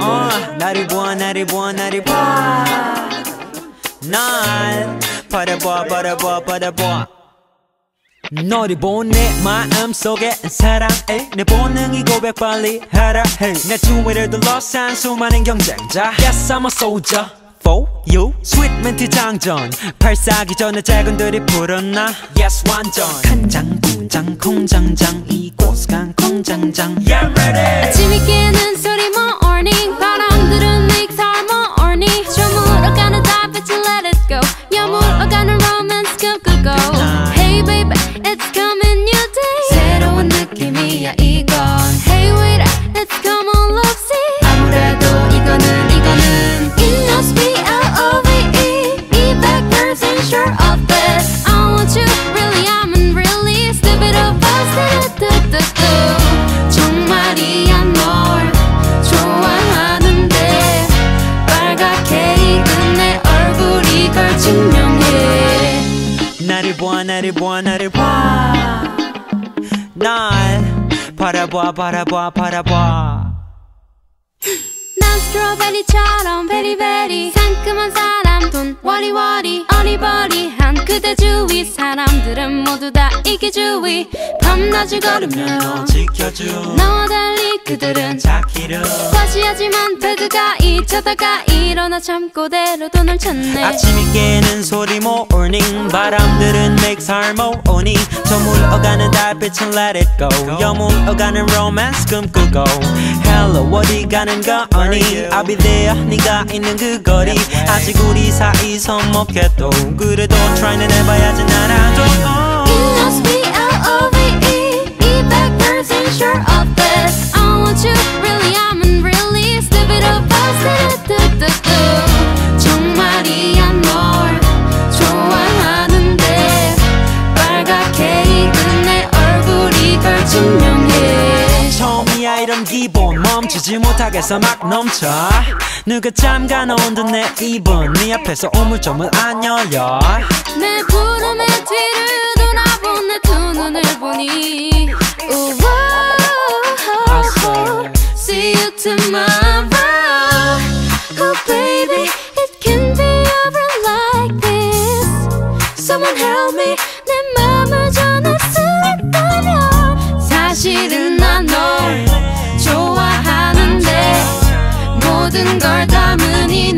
uh, 나를 보아 나를 보아 나를 보아. 날 바라봐 바라봐 바라봐 너를 본내 마음속에 사랑해 내 본능이 고백 빨리 하라 해내 주위를 둘러싼 수많은 경쟁자. Yes I'm a soldier for you. 스윗 멘트 장전. 발사기 전에 작은들이 불었나. Yes 완전. 간장 공장 공장장. 이곳 간 공장장. Yeah I'm ready. 아침이 깨는 보아 나를 보아 나를 봐. 날 바라봐 바라봐 바라봐. 난 스트로베리처럼 베리베리. 상큼한 사람 돈 워리워리 어리버리한 그대 주위. 사람들은 모두 다 이게 주위 밤낮을 걸으며 지켜줘. 나와 달리 그들은 자기를 과시하지만 배드가 잊혀다가 일어나 잠꼬대로 돈을 찾네. 아침이 깨는 소리 morning 바람들은 make harmony 저물어가는 달빛은 let it go. 여물어가는 romance 꿈꾸고. Hello 어디 가는 거니? I'll be there. 네가 있는 그 거리. 아직 우리 사이 서먹해도. 그래도 try는 해봐야지 나라도. It must be L-O-V-E 이100% sure 기분 멈추지 못하겠어 막 넘쳐. 누가 잠가 놓은 듯 내 입은 네 앞에서 우물쭈물 안 열려. 내 부름의 뒤를 돌아본 내 두 눈을 보니. 우와 See you tomorrow 모든 걸 담은 이